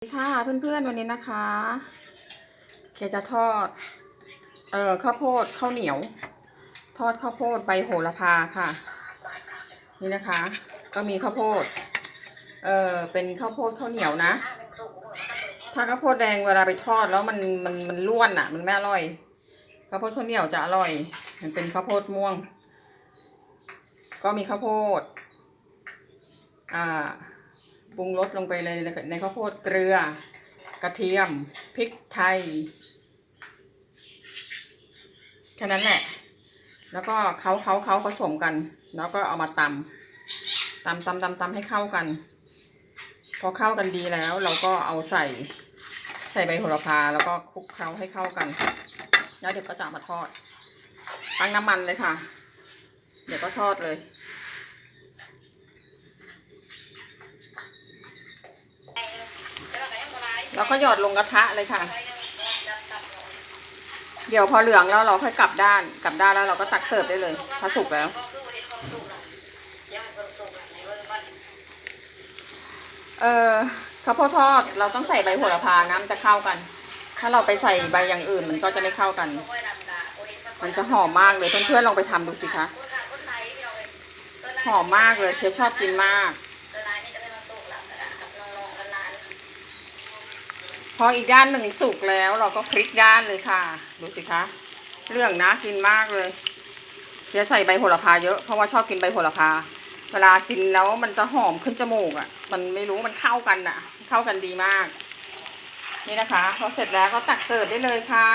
สวัสดีค่ะเพื่อนๆวันนี้นะคะเคจะทอดเอ่อข้าวโพดข้าวเหนียว ทอดข้าวโพดใบโหระพาค่ะ นี่นะคะ ก็มีข้าวโพดเอ่อเป็นข้าวโพดข้าวเหนียวนะ ถ้าข้าวโพดแดงเวลาไปทอดแล้วมันมันมันร่วนอะ มันไม่อร่อยข้าวโพดข้าวเหนียวจะอร่อย มันเป็นข้าวโพดม่วง ก็มีข้าวโพดอ่า ปรุงรสลงไปเลยในข้าวโพดเกลือกระเทียมพริกไทยแค่นั้นแหละ แล้วก็เขาเขาเขาผสมกัน แล้วก็เอามาตำตำตำตำตำให้เข้ากัน พอเข้ากันดีแล้ว เราก็เอาใส่ใส่ใบโหระพาแล้วก็คลุกเคล้าให้เข้ากัน แล้วเดี๋ยวก็จะมาทอด ตั้งน้ำมันเลยค่ะ เดี๋ยวก็ทอดเลย แล้วก็หยอดลงกระทะเลยค่ะ เดี๋ยวพอเหลืองแล้วเราค่อยกลับด้าน กลับด้านแล้วเราก็ตักเสิร์ฟได้เลยถ้าสุกแล้ว เออข้าวโพดทอดเราต้องใส่ใบโหระพาน้ำจะเข้ากัน ถ้าเราไปใส่ใบอย่างอื่นมันก็จะไม่เข้ากัน มันจะหอมมากเลยเพื่อนๆลองไปทำดูสิคะ หอมมากเลยเคชอบกินมาก พออีกด้านหนึ่งสุกแล้วเราก็พลิกด้านเลยค่ะ ดูสิคะ เรื่องนะกินมากเลยเคียใส่ใบโหระพาเยอะเพราะว่าชอบกินใบโหระพา เวลากินแล้วมันจะหอมขึ้นจมูกอะ่ะ มันไม่รู้มันเข้ากันอะ่ะ เข้ากันดีมาก นี่นะคะพอเสร็จแล้วก็ตักเสิร์ฟได้เลยค่ะ